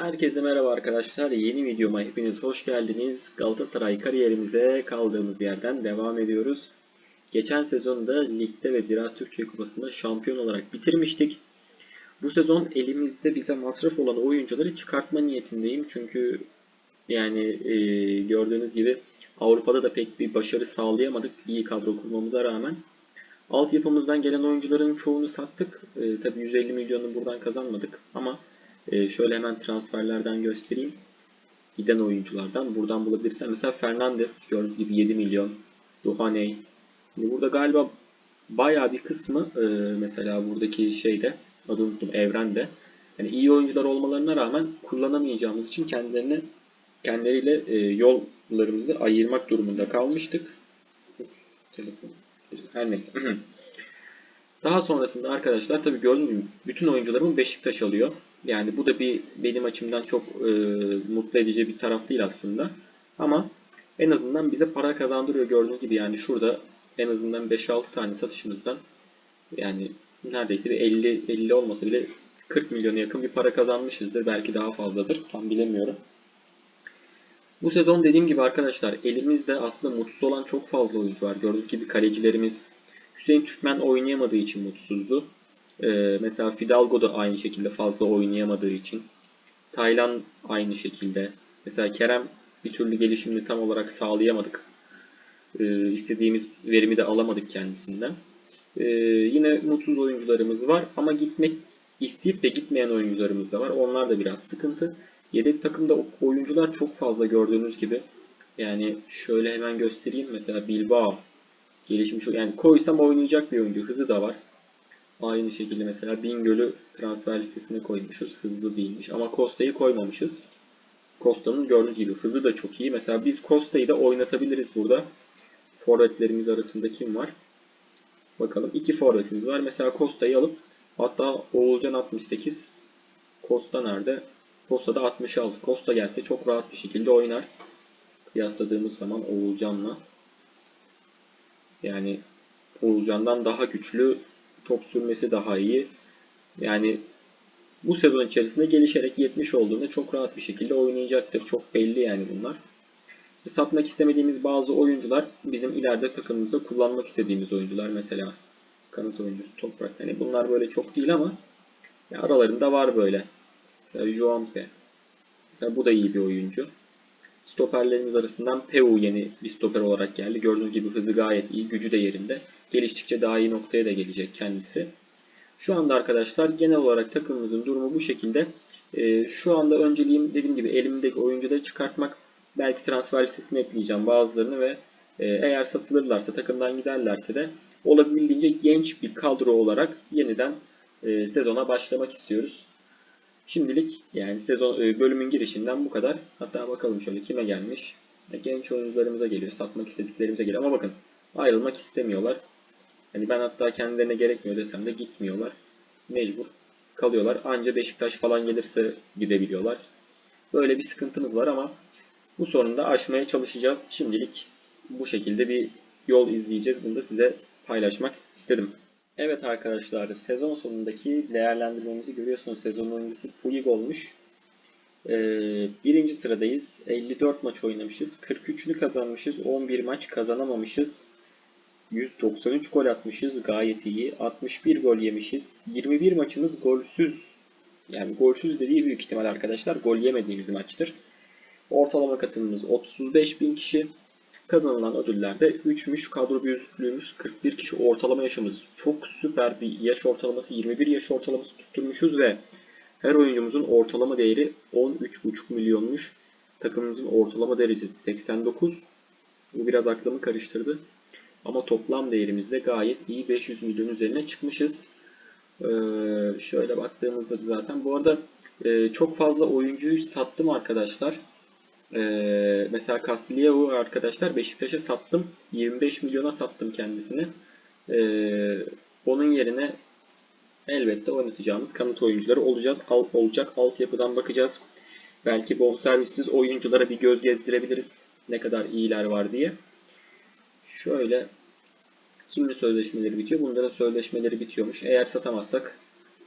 Herkese merhaba arkadaşlar. Yeni videoma hepiniz hoş geldiniz. Galatasaray kariyerimize kaldığımız yerden devam ediyoruz. Geçen sezonda ligde ve Ziraat Türkiye Kupası'nda şampiyon olarak bitirmiştik. Bu sezon elimizde bize masraf olan oyuncuları çıkartma niyetindeyim. Çünkü yani e, gördüğünüz gibi Avrupa'da da pek bir başarı sağlayamadık iyi kadro kurmamıza rağmen. Altyapımızdan gelen oyuncuların çoğunu sattık. E, tabii 150 milyonu buradan kazanmadık ama e, şöyle hemen transferlerden göstereyim. Giden oyunculardan buradan bulabilirsem. Mesela Fernandes gördüğünüz gibi 7 milyon. Duhaney. Şimdi burada galiba bayağı bir kısmı e, mesela buradaki şeyde adını unuttum evrende. Yani iyi oyuncular olmalarına rağmen kullanamayacağımız için kendilerini kendileriyle e, yollarımızı ayırmak durumunda kalmıştık. Telefon. Her neyse. Daha sonrasında arkadaşlar tabii gördüğünüz gibi bütün oyuncularımın Beşiktaş alıyor. Yani bu da bir benim açımdan çok e, mutlu edici bir taraf değil aslında. Ama en azından bize para kazandırıyor gördüğünüz gibi. Yani şurada en azından 5-6 tane satışımızdan yani neredeyse bir 50 50 olmasa bile 40 milyona yakın bir para kazanmışızdır. Belki daha fazladır. Tam bilemiyorum. Bu sezon dediğim gibi arkadaşlar elimizde aslında mutsuz olan çok fazla oyuncu var. Gördüğünüz gibi kalecilerimiz Hüseyin Türkmen oynayamadığı için mutsuzdu. Ee, mesela Fidalgo da aynı şekilde fazla oynayamadığı için. Taylan aynı şekilde. Mesela Kerem bir türlü gelişimini tam olarak sağlayamadık. Ee, istediğimiz verimi de alamadık kendisinden. Ee, yine mutsuz oyuncularımız var ama gitmek isteyip de gitmeyen oyuncularımız da var. Onlar da biraz sıkıntı. Yedek takımda oyuncular çok fazla gördüğünüz gibi. Yani şöyle hemen göstereyim. Mesela Bilbao gelişmiş. Yani koysam oynayacak bir oyuncu. Hızı da var. Aynı şekilde mesela Bingöl'ü transfer listesine koymuşuz. Hızlı değilmiş. Ama Costa'yı koymamışız. Costa'nın gördüğünüz gibi hızı da çok iyi. Mesela biz Costa'yı da oynatabiliriz burada. Forvetlerimiz arasında kim var? Bakalım. iki forvetimiz var. Mesela Costa'yı alıp hatta Oğulcan 68. Costa nerede? Costa da 66. Costa gelse çok rahat bir şekilde oynar. Kıyasladığımız zaman Oğulcan'la. Yani Oğulcan'dan daha güçlü top sürmesi daha iyi. Yani bu sezon içerisinde gelişerek 70 olduğunda çok rahat bir şekilde oynayacaktır. Çok belli yani bunlar. Satmak istemediğimiz bazı oyuncular bizim ileride takımımızda kullanmak istediğimiz oyuncular. Mesela kanat oyuncusu Toprak. Hani bunlar böyle çok değil ama ya aralarında var böyle. Mesela Juanpe. Mesela bu da iyi bir oyuncu. Stoperlerimiz arasından Peu yeni bir stoper olarak geldi. Gördüğünüz gibi hızı gayet iyi, gücü de yerinde. Geliştikçe daha iyi noktaya da gelecek kendisi. Şu anda arkadaşlar genel olarak takımımızın durumu bu şekilde. Ee, şu anda önceliğim dediğim gibi elimdeki oyuncuları çıkartmak. Belki transfer listesine ekleyeceğim bazılarını ve e, eğer satılırlarsa takımdan giderlerse de olabildiğince genç bir kadro olarak yeniden e, sezona başlamak istiyoruz. Şimdilik yani sezon e, bölümün girişinden bu kadar. Hatta bakalım şöyle kime gelmiş. Genç oyuncularımıza geliyor. Satmak istediklerimize geliyor. Ama bakın ayrılmak istemiyorlar. Yani ben hatta kendilerine gerekmiyor desem de gitmiyorlar. Mecbur kalıyorlar. Anca Beşiktaş falan gelirse gidebiliyorlar. Böyle bir sıkıntımız var ama bu sorunu da aşmaya çalışacağız. Şimdilik bu şekilde bir yol izleyeceğiz. Bunu da size paylaşmak istedim. Evet arkadaşlar sezon sonundaki değerlendirmemizi görüyorsunuz. Sezon oyuncusu Puig olmuş. Ee, birinci sıradayız. 54 maç oynamışız. 43'ünü kazanmışız. 11 maç kazanamamışız. 193 gol atmışız. Gayet iyi. 61 gol yemişiz. 21 maçımız golsüz. Yani golsüz dediği büyük ihtimal arkadaşlar gol yemediğimiz maçtır. Ortalama katılımımız 35 bin kişi. Kazanılan ödüllerde 3'müş, kadro büyüklüğümüz 41 kişi ortalama yaşımız. Çok süper bir yaş ortalaması, 21 yaş ortalaması tutturmuşuz ve her oyuncumuzun ortalama değeri 13,5 milyonmuş. Takımımızın ortalama derecesi 89. Bu biraz aklımı karıştırdı. Ama toplam değerimizde gayet iyi 500 milyon üzerine çıkmışız. Ee, şöyle baktığımızda zaten bu arada e, çok fazla oyuncuyu sattım arkadaşlar. Ee, mesela Castillejo arkadaşlar Beşiktaş'a sattım. 25 milyona sattım kendisini. Ee, onun yerine elbette oynatacağımız kanat oyuncuları olacağız. Al, olacak. Altyapıdan bakacağız. Belki bonservissiz oyunculara bir göz gezdirebiliriz. Ne kadar iyiler var diye. Şöyle kimle sözleşmeleri bitiyor? Bunların sözleşmeleri bitiyormuş. Eğer satamazsak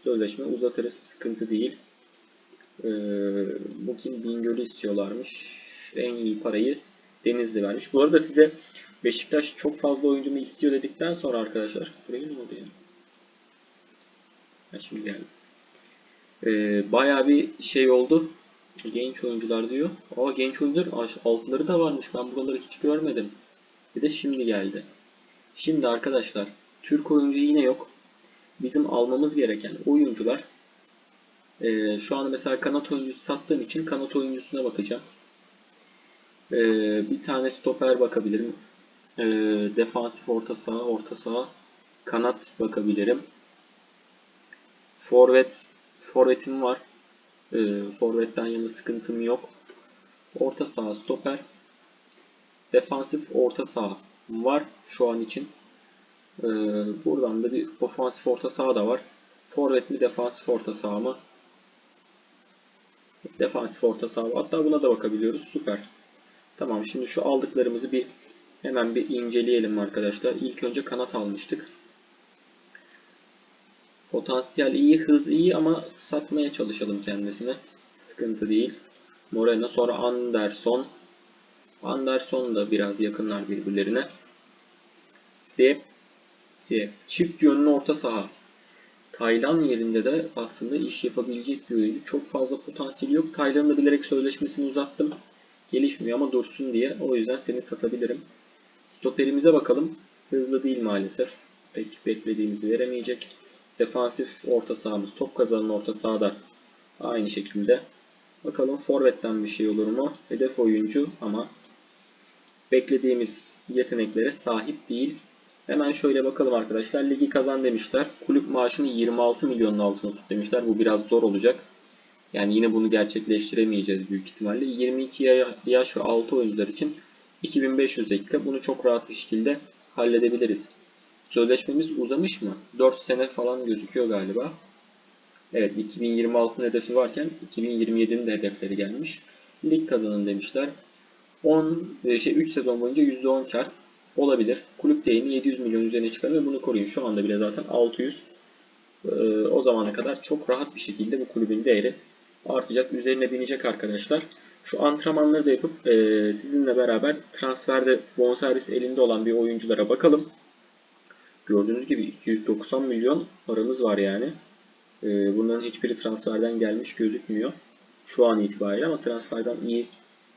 sözleşme uzatırız. Sıkıntı değil. Ee, bu kim? Bingöl'ü istiyorlarmış. En iyi parayı Denizli vermiş. Bu arada size Beşiktaş çok fazla oyuncumu istiyor dedikten sonra arkadaşlar. Buraya ne oldu ya? Ha, şimdi geldi. Ee, bayağı bir şey oldu. Genç oyuncular diyor. Aa genç oyuncular altları da varmış. Ben buraları hiç görmedim. Bir de şimdi geldi. Şimdi arkadaşlar Türk oyuncu yine yok. Bizim almamız gereken oyuncular ee, şu anda mesela kanat oyuncusu sattığım için kanat oyuncusuna bakacağım. Ee, bir tane stoper bakabilirim. Ee, defansif orta saha, orta saha, kanat bakabilirim. Forvet, forvetim var. Ee, forvetten yana sıkıntım yok. Orta saha, stoper. Defansif orta saha var şu an için. Ee, buradan da bir ofansif orta saha da var. Forvet mi, defansif orta saha mı? Defansif orta saha. Hatta buna da bakabiliyoruz. Süper. Tamam şimdi şu aldıklarımızı bir hemen bir inceleyelim arkadaşlar. İlk önce kanat almıştık. Potansiyel iyi, hız iyi ama satmaya çalışalım kendisine. Sıkıntı değil. Moreno sonra Anderson. Anderson da biraz yakınlar birbirlerine. Sep. Sep. Çift yönlü orta saha. Taylan yerinde de aslında iş yapabilecek bir oyuncu. Çok fazla potansiyeli yok. Taylan'ın da bilerek sözleşmesini uzattım. Gelişmiyor ama dursun diye. O yüzden seni satabilirim. Stoperimize bakalım. Hızlı değil maalesef. Pek beklediğimizi veremeyecek. Defansif orta sahamız. Top kazanan orta sahada aynı şekilde. Bakalım forvetten bir şey olur mu? Hedef oyuncu ama beklediğimiz yeteneklere sahip değil. Hemen şöyle bakalım arkadaşlar. Ligi kazan demişler. Kulüp maaşını 26 milyonun altına tut demişler. Bu biraz zor olacak. Yani yine bunu gerçekleştiremeyeceğiz büyük ihtimalle. 22 yaş ve altı oyuncular için 2500 dakika. Bunu çok rahat bir şekilde halledebiliriz. Sözleşmemiz uzamış mı? 4 sene falan gözüküyor galiba. Evet 2026'nın hedefi varken 2027'nin de hedefleri gelmiş. Lig kazanın demişler. 10 şey 3 sezon boyunca %10 kar olabilir. Kulüp değerini 700 milyon üzerine çıkar ve bunu koruyun. Şu anda bile zaten 600. Ee, o zamana kadar çok rahat bir şekilde bu kulübün değeri artacak. Üzerine binecek arkadaşlar. Şu antrenmanları da yapıp e, sizinle beraber transferde bonservis elinde olan bir oyunculara bakalım. Gördüğünüz gibi 290 milyon paramız var yani. E, bunların hiçbiri transferden gelmiş gözükmüyor. Şu an itibariyle ama transferden iyi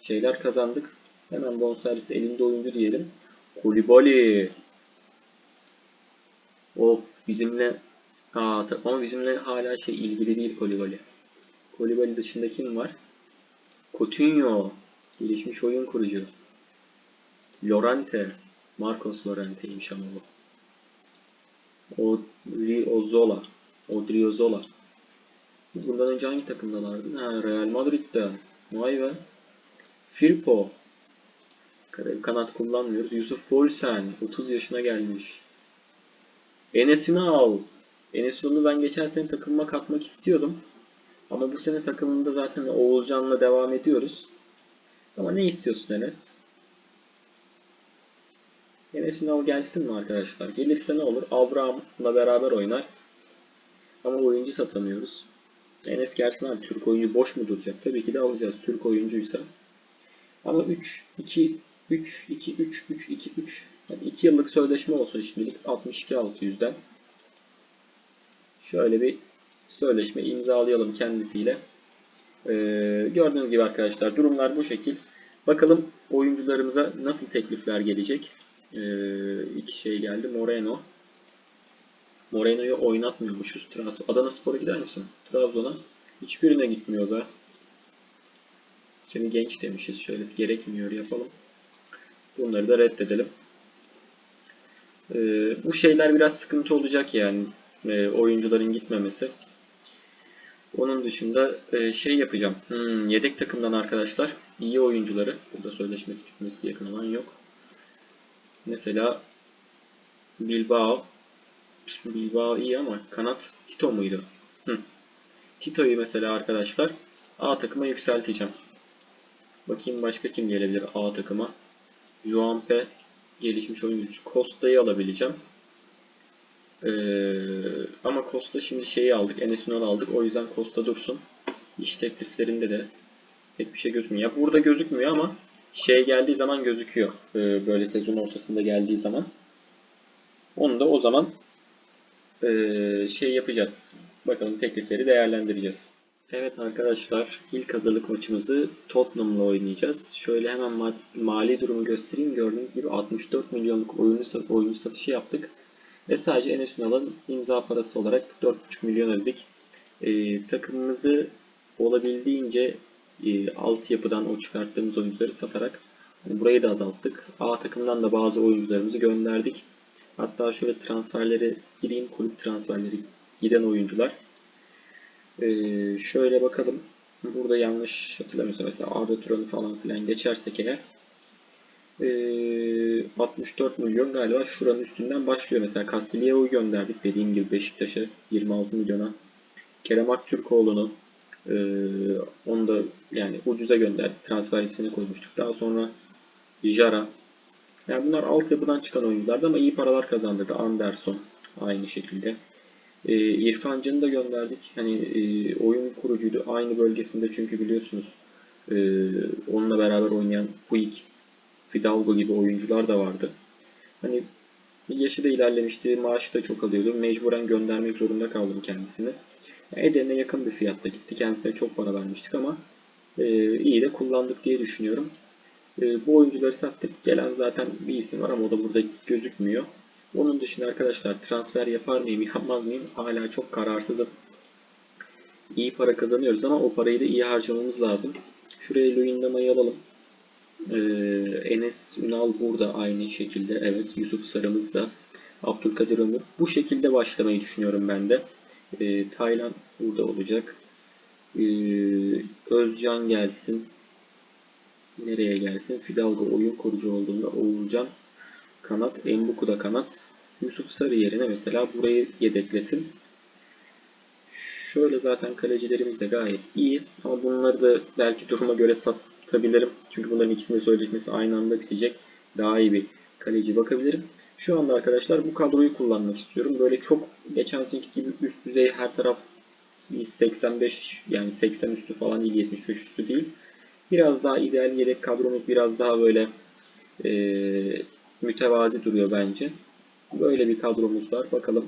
şeyler kazandık. Hemen bonservis elinde oyuncu diyelim. Kulibali. Of bizimle Aa, ama bizimle hala şey ilgili değil Kolibali. Kolibali dışında kim var? Coutinho. Gelişmiş oyun kurucu. Lorente. Marcos Lorente'ymiş ama bu. Odriozola. Odriozola. Bundan önce hangi takımdalardı? Ha, Real Madrid'de. Vay be. Firpo. Kanat kullanmıyoruz. Yusuf Bolsen. 30 yaşına gelmiş. Enes Ünal. Enes Ünal'ı ben geçen sene takımıma katmak istiyordum. Ama bu sene takımında zaten Oğulcan'la devam ediyoruz. Ama ne istiyorsun Enes? Enes Ünal gelsin mi arkadaşlar? Gelirse ne olur? Abraham'la beraber oynar. Ama oyuncu satamıyoruz. Enes gelsin abi. Türk oyuncu boş mu duracak? Tabii ki de alacağız. Türk oyuncuysa. Ama 3, 2, 3, 2, 3, 3, 2, 3. Yani 2 yıllık sözleşme olsun şimdilik. 62 600'den. Şöyle bir sözleşme imzalayalım kendisiyle. Ee, gördüğünüz gibi arkadaşlar durumlar bu şekil. Bakalım oyuncularımıza nasıl teklifler gelecek. Ee, iki şey geldi. Moreno. Moreno'yu oynatmıyormuşuz. Trabzon. Adana Spor'a gider misin? Trabzon'a. Hiçbirine gitmiyor be. Seni genç demişiz. Şöyle gerekmiyor yapalım. Bunları da reddedelim. Ee, bu şeyler biraz sıkıntı olacak yani. Ee, oyuncuların gitmemesi. Onun dışında e, şey yapacağım. Hmm, yedek takımdan arkadaşlar iyi oyuncuları. Burada sözleşmesi bitmesi yakın olan yok. Mesela Bilbao. Bilbao iyi ama kanat Tito muydu? Hı. Tito'yu mesela arkadaşlar A takıma yükselteceğim. Bakayım başka kim gelebilir A takıma. Juanpe gelişmiş oyuncu. Costa'yı alabileceğim. Ee, ama Costa şimdi şeyi aldık. Enes Ünal aldık. O yüzden Costa dursun. İş tekliflerinde de pek bir şey gözükmüyor. Ya burada gözükmüyor ama şey geldiği zaman gözüküyor. Ee, böyle sezon ortasında geldiği zaman. Onu da o zaman ee, şey yapacağız. Bakalım teklifleri değerlendireceğiz. Evet arkadaşlar ilk hazırlık maçımızı Tottenham'la oynayacağız. Şöyle hemen ma- mali durumu göstereyim. Gördüğünüz gibi 64 milyonluk oyunu, oyuncu satışı yaptık. Ve sadece Enes Ünal'ın imza parası olarak 4,5 milyon ödedik. Ee, takımımızı olabildiğince e, altyapıdan o çıkarttığımız oyuncuları satarak hani burayı da azalttık. A takımdan da bazı oyuncularımızı gönderdik. Hatta şöyle transferleri gireyim. Kulüp transferleri giden oyuncular. Ee, şöyle bakalım. Burada yanlış hatırlamıyorsam mesela Arda Turan'ı falan filan geçersek eğer ee, 64 milyon galiba şuranın üstünden başlıyor. Mesela Castillejo'yu gönderdik dediğim gibi Beşiktaş'a 26 milyona. Kerem Aktürkoğlu'nu ee, onu da yani ucuza gönderdik. Transfer listesine koymuştuk. Daha sonra Jara. Yani bunlar altyapıdan çıkan oyunculardı ama iyi paralar kazandırdı. Anderson aynı şekilde. E, İrfan Can'ı da gönderdik. Hani e, oyun kurucuydu. Aynı bölgesinde çünkü biliyorsunuz e, onunla beraber oynayan Puig, Fidalgo gibi oyuncular da vardı. Hani yaşı da ilerlemişti. Maaşı da çok alıyordu. Mecburen göndermek zorunda kaldım kendisini. Edirne yakın bir fiyatta gitti. Kendisine çok para vermiştik ama e, iyi de kullandık diye düşünüyorum. E, bu oyuncuları sattık. Gelen zaten bir isim var ama o da burada gözükmüyor. Onun dışında arkadaşlar transfer yapar mıyım yapmaz mıyım hala çok kararsızım. İyi para kazanıyoruz ama o parayı da iyi harcamamız lazım. Şuraya Luyendama'yı alalım. Ee, Enes Ünal burada aynı şekilde. Evet Yusuf Sarımız da. Abdülkadir Ömür. Bu şekilde başlamayı düşünüyorum ben de. Ee, Taylan burada olacak. Ee, Özcan gelsin. Nereye gelsin? Fidalgo oyun kurucu olduğunda Oğulcan kanat, Embuku da kanat. Yusuf Sarı yerine mesela burayı yedeklesin. Şöyle zaten kalecilerimiz de gayet iyi. Ama bunları da belki duruma göre satabilirim. Çünkü bunların ikisini de sözleşmesi aynı anda bitecek. Daha iyi bir kaleci bakabilirim. Şu anda arkadaşlar bu kadroyu kullanmak istiyorum. Böyle çok geçen seneki gibi üst düzey her taraf 85 yani 80 üstü falan değil 75 üstü değil. Biraz daha ideal yedek kadromuz biraz daha böyle mütevazi duruyor bence. Böyle bir kadromuz var. Bakalım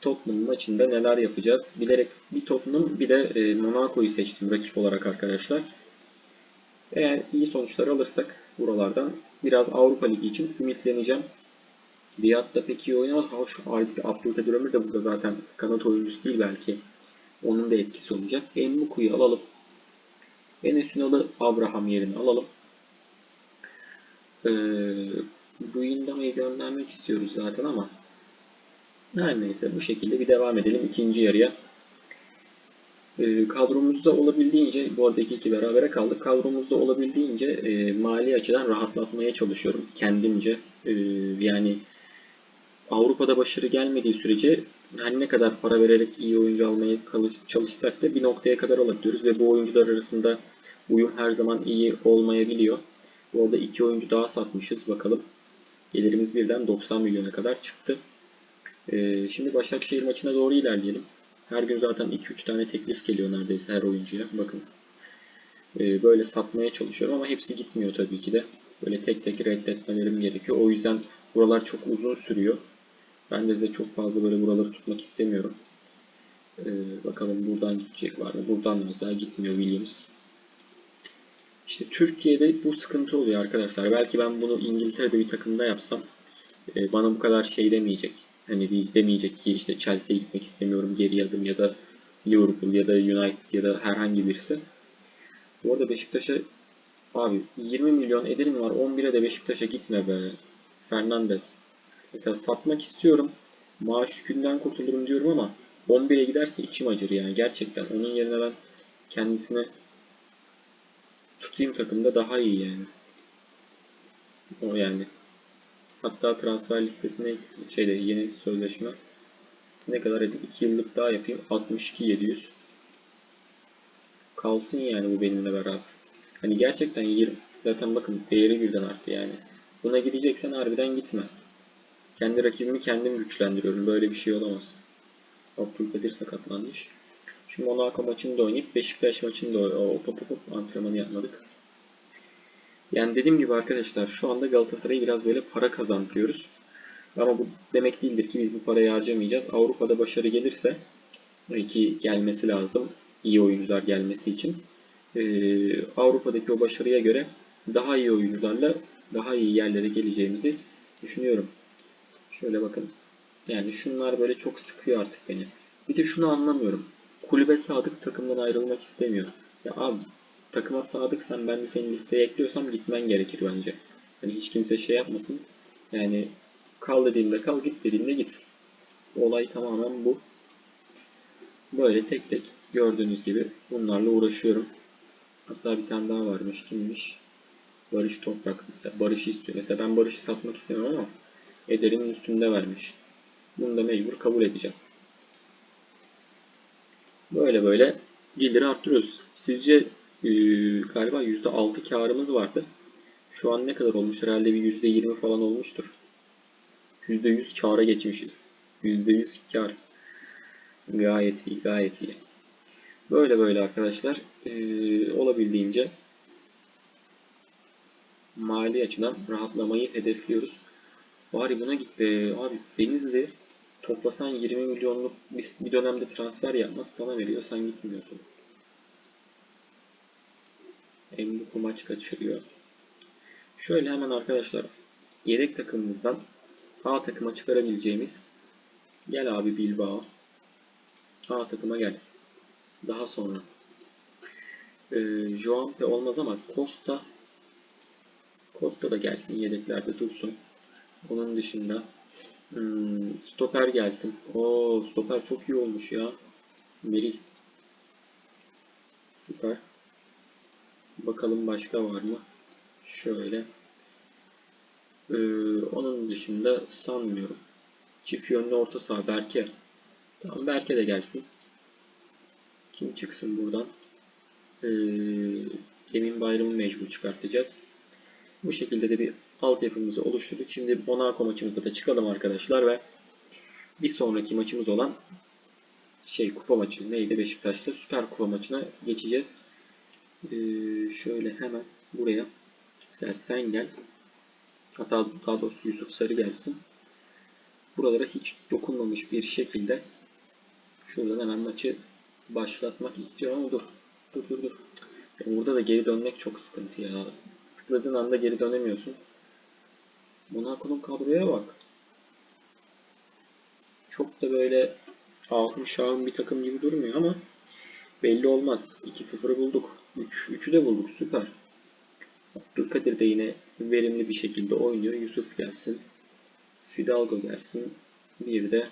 Tottenham maçında neler yapacağız. Bilerek bir Tottenham bir de e, Monaco'yu seçtim rakip olarak arkadaşlar. Eğer iyi sonuçlar alırsak buralardan biraz Avrupa Ligi için ümitleneceğim. Riyad da pek iyi oynamaz. Hoş, Abdülkadir Ömür de burada zaten kanat oyuncusu değil belki. Onun da etkisi olacak. Enmuku'yu alalım. Enes Ünal'ı Abraham yerine alalım. Ee, bu Indama'yı göndermek istiyoruz zaten ama her neyse bu şekilde bir devam edelim ikinci yarıya. E, kadromuzda olabildiğince bu arada 2-2 berabere kaldık. Kadromuzda olabildiğince e, mali açıdan rahatlatmaya çalışıyorum kendimce. E, yani Avrupa'da başarı gelmediği sürece hani ne kadar para vererek iyi oyuncu almaya çalışsak da bir noktaya kadar alabiliyoruz ve bu oyuncular arasında uyum her zaman iyi olmayabiliyor. Bu arada iki oyuncu daha satmışız bakalım. Gelirimiz birden 90 milyona kadar çıktı. Ee, şimdi Başakşehir maçına doğru ilerleyelim. Her gün zaten 2-3 tane teklif geliyor neredeyse her oyuncuya. Bakın. Ee, böyle satmaya çalışıyorum ama hepsi gitmiyor tabii ki de. Böyle tek tek reddetmelerim gerekiyor. O yüzden buralar çok uzun sürüyor. Ben de size çok fazla böyle buraları tutmak istemiyorum. Ee, bakalım buradan gidecek var mı? Buradan da mesela gitmiyor Williams. İşte Türkiye'de bu sıkıntı oluyor arkadaşlar. Belki ben bunu İngiltere'de bir takımda yapsam e, bana bu kadar şey demeyecek. Hani demeyecek ki işte Chelsea'ye gitmek istemiyorum geri adım ya da Liverpool ya da United ya da herhangi birisi. Bu arada Beşiktaş'a abi 20 milyon ederim var 11'e de Beşiktaş'a gitme be. Fernandez. Mesela satmak istiyorum. Maaş yükünden kurtulurum diyorum ama 11'e giderse içim acır yani gerçekten. Onun yerine ben kendisine tutayım takımda daha iyi yani. O yani. Hatta transfer listesine şeyde yeni sözleşme ne kadar edip 2 yıllık daha yapayım 62 700 kalsın yani bu benimle beraber. Hani gerçekten 20 zaten bakın değeri birden arttı yani. Buna gideceksen harbiden gitme. Kendi rakibimi kendim güçlendiriyorum. Böyle bir şey olamaz. Abdülkadir sakatlanmış. Şu Monaco maçını da oynayıp Beşiktaş maçını da hop hop hop antrenmanı yapmadık. Yani dediğim gibi arkadaşlar şu anda Galatasaray'ı biraz böyle para kazandırıyoruz. Ama bu demek değildir ki biz bu parayı harcamayacağız. Avrupa'da başarı gelirse ki gelmesi lazım iyi oyuncular gelmesi için. Ee, Avrupa'daki o başarıya göre daha iyi oyuncularla daha iyi yerlere geleceğimizi düşünüyorum. Şöyle bakın. Yani şunlar böyle çok sıkıyor artık beni. Bir de şunu anlamıyorum. Kulübe sadık takımdan ayrılmak istemiyor. Ya abi takıma sadıksan ben de seni listeye ekliyorsam gitmen gerekir bence. Hani hiç kimse şey yapmasın. Yani kal dediğimde kal, git dediğimde git. Olay tamamen bu. Böyle tek tek gördüğünüz gibi bunlarla uğraşıyorum. Hatta bir tane daha varmış. Kimmiş? Barış Toprak. Mesela Barış'ı istiyor. Mesela ben Barış'ı satmak istemiyorum ama ederinin üstünde vermiş. Bunu da mecbur kabul edeceğim. Böyle böyle geliri arttırıyoruz. Sizce e, galiba %6 karımız vardı. Şu an ne kadar olmuş? Herhalde bir %20 falan olmuştur. %100 kâra geçmişiz. %100 kar. Gayet iyi, gayet iyi. Böyle böyle arkadaşlar e, olabildiğince mali açıdan rahatlamayı hedefliyoruz. Bari buna git be. Abi Denizli toplasan 20 milyonluk bir, dönemde transfer yapmaz sana veriyor. Sen gitmiyorsun. Embuku maç kaçırıyor. Şöyle hemen arkadaşlar yedek takımımızdan A takıma çıkarabileceğimiz gel abi Bilbao A takıma gel. Daha sonra ee, Joampe olmaz ama Costa Costa da gelsin yedeklerde dursun. Onun dışında hmm, stoper gelsin. O stoper çok iyi olmuş ya. Merih. Süper. Bakalım başka var mı? Şöyle. Ee, onun dışında sanmıyorum. Çift yönlü orta saha Berke. Tamam Berke de gelsin. Kim çıksın buradan? Ee, Emin Bayram'ı mecbur çıkartacağız. Bu şekilde de bir altyapımızı oluşturduk. Şimdi Monaco maçımıza da çıkalım arkadaşlar ve bir sonraki maçımız olan şey kupa maçı neydi Beşiktaş'ta Süper Kupa maçına geçeceğiz. Ee, şöyle hemen buraya mesela sen gel. Hatta daha doğrusu Yusuf Sarı gelsin. Buralara hiç dokunmamış bir şekilde şuradan hemen maçı başlatmak istiyorum ama dur. Dur dur dur. Burada da geri dönmek çok sıkıntı ya. Tıkladığın anda geri dönemiyorsun. Monaco'nun kadroya bak. Çok da böyle ahım şahım bir takım gibi durmuyor ama belli olmaz. 2-0'ı bulduk. 3, 3'ü de bulduk. Süper. Abdülkadir de yine verimli bir şekilde oynuyor. Yusuf gelsin. Fidalgo gelsin. Bir de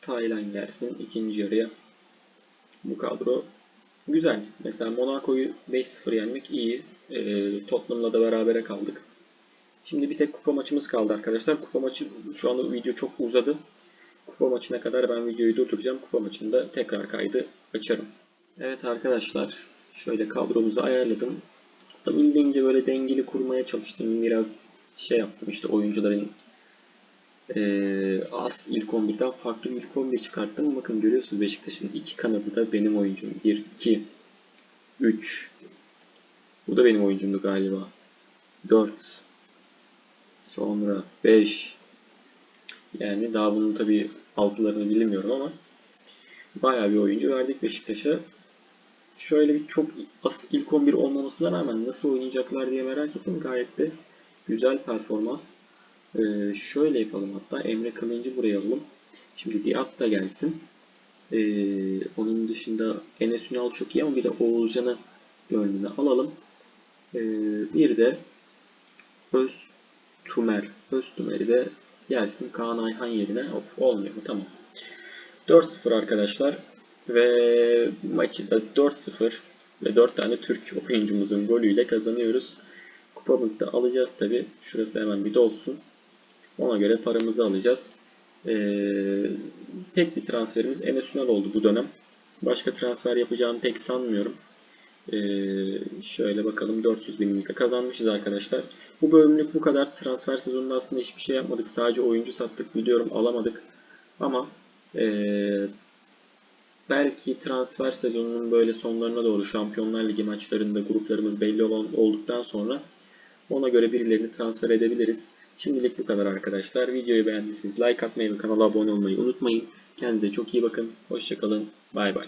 Taylan gelsin. ikinci yarıya bu kadro güzel. Mesela Monaco'yu 5-0 yenmek iyi. E, Tottenham'la da berabere kaldık. Şimdi bir tek kupa maçımız kaldı arkadaşlar. Kupa maçı şu anda video çok uzadı. Kupa maçına kadar ben videoyu durduracağım. Kupa maçında tekrar kaydı açarım. Evet arkadaşlar. Şöyle kadromuzu ayarladım. Bildiğince böyle dengeli kurmaya çalıştım. Biraz şey yaptım işte oyuncuların e, az ilk 11'den farklı ilk 11 çıkarttım. Bakın görüyorsunuz Beşiktaş'ın iki kanadı da benim oyuncum. 1, 2, 3. Bu da benim oyuncumdu galiba. 4. Sonra 5. Yani daha bunun tabi altılarını bilmiyorum ama bayağı bir oyuncu verdik Beşiktaş'a. Şöyle bir çok az ilk 11 olmamasına rağmen nasıl oynayacaklar diye merak ettim. Gayet de güzel performans. Ee, şöyle yapalım hatta Emre Kılıncı buraya alalım. Şimdi Diat da gelsin. Ee, onun dışında Enes Ünal çok iyi ama bir de Oğulcan'ı gönlüne alalım. Ee, bir de Öz Tumer. Öz Tumer'i de gelsin Kaan Ayhan yerine. Of, olmuyor mu? Tamam. 4-0 arkadaşlar. Ve maçı da 4-0 ve 4 tane Türk oyuncumuzun golüyle kazanıyoruz. Kupamızı da alacağız tabi. Şurası hemen bir dolsun. Ona göre paramızı alacağız. Ee, tek bir transferimiz Enes Ünal oldu bu dönem. Başka transfer yapacağını pek sanmıyorum. Ee, şöyle bakalım 400 binimizde kazanmışız arkadaşlar. Bu bölümlük bu kadar. Transfer sezonunda aslında hiçbir şey yapmadık. Sadece oyuncu sattık biliyorum alamadık. Ama ee, belki transfer sezonunun böyle sonlarına doğru Şampiyonlar Ligi maçlarında gruplarımız belli olduktan sonra ona göre birilerini transfer edebiliriz. Şimdilik bu kadar arkadaşlar. Videoyu beğendiyseniz like atmayı ve kanala abone olmayı unutmayın. Kendinize çok iyi bakın. Hoşçakalın. Bay bay.